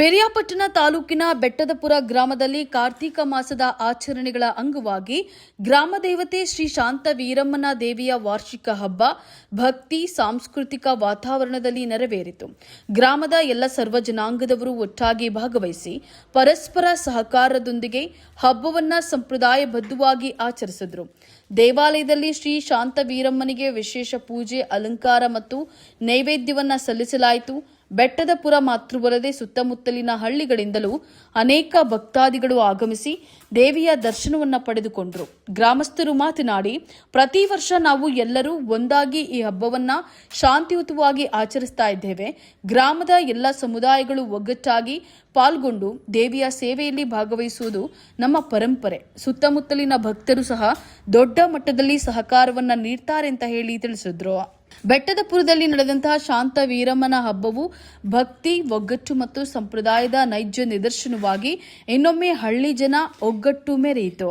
ಪೆರಿಯಾಪಟ್ಟಣ ತಾಲೂಕಿನ ಬೆಟ್ಟದಪುರ ಗ್ರಾಮದಲ್ಲಿ ಕಾರ್ತೀಕ ಮಾಸದ ಆಚರಣೆಗಳ ಅಂಗವಾಗಿ ಗ್ರಾಮ ದೇವತೆ ಶ್ರೀ ಶಾಂತ ವೀರಮ್ಮನ ದೇವಿಯ ವಾರ್ಷಿಕ ಹಬ್ಬ ಭಕ್ತಿ ಸಾಂಸ್ಕೃತಿಕ ವಾತಾವರಣದಲ್ಲಿ ನೆರವೇರಿತು. ಗ್ರಾಮದ ಎಲ್ಲ ಸರ್ವ ಜನಾಂಗದವರು ಒಟ್ಟಾಗಿ ಭಾಗವಹಿಸಿ ಪರಸ್ಪರ ಸಹಕಾರದೊಂದಿಗೆ ಹಬ್ಬವನ್ನು ಸಂಪ್ರದಾಯಬದ್ಧವಾಗಿ ಆಚರಿಸಿದರು. ದೇವಾಲಯದಲ್ಲಿ ಶ್ರೀ ಶಾಂತ ವೀರಮ್ಮನಿಗೆ ವಿಶೇಷ ಪೂಜೆ, ಅಲಂಕಾರ ಮತ್ತು ನೈವೇದ್ಯವನ್ನು ಸಲ್ಲಿಸಲಾಯಿತು. ಬೆಟ್ಟದಪುರ ಮಾತ್ರವಲ್ಲದೆ ಸುತ್ತಮುತ್ತಲಿನ ಹಳ್ಳಿಗಳಿಂದಲೂ ಅನೇಕ ಭಕ್ತಾದಿಗಳು ಆಗಮಿಸಿ ದೇವಿಯ ದರ್ಶನವನ್ನ ಪಡೆದುಕೊಂಡರು. ಗ್ರಾಮಸ್ಥರು ಮಾತನಾಡಿ, ಪ್ರತಿ ವರ್ಷ ನಾವು ಎಲ್ಲರೂ ಒಂದಾಗಿ ಈ ಹಬ್ಬವನ್ನ ಶಾಂತಿಯುತವಾಗಿ ಆಚರಿಸ್ತಾ ಇದ್ದೇವೆ. ಗ್ರಾಮದ ಎಲ್ಲ ಸಮುದಾಯಗಳು ಒಗ್ಗಟ್ಟಾಗಿ ಪಾಲ್ಗೊಂಡು ದೇವಿಯ ಸೇವೆಯಲ್ಲಿ ಭಾಗವಹಿಸುವುದು ನಮ್ಮ ಪರಂಪರೆ. ಸುತ್ತಮುತ್ತಲಿನ ಭಕ್ತರು ಸಹ ದೊಡ್ಡ ಮಟ್ಟದಲ್ಲಿ ಸಹಕಾರವನ್ನ ನೀಡ್ತಾರೆ ಅಂತ ಹೇಳಿ ತಿಳಿಸಿದ್ರು. ಬೆಟ್ಟದಪುರದಲ್ಲಿ ನಡೆದಂತಹ ಶಾಂತ ವೀರಮ್ಮನ ಹಬ್ಬವು ಭಕ್ತಿ, ಒಗ್ಗಟ್ಟು ಮತ್ತು ಸಂಪ್ರದಾಯದ ನೈಜ ನಿದರ್ಶನವಾಗಿ ಇನ್ನೊಮ್ಮೆ ಹಳ್ಳಿ ಜನ ಒಗ್ಗಟ್ಟು ಮೆರೆಯಿತು.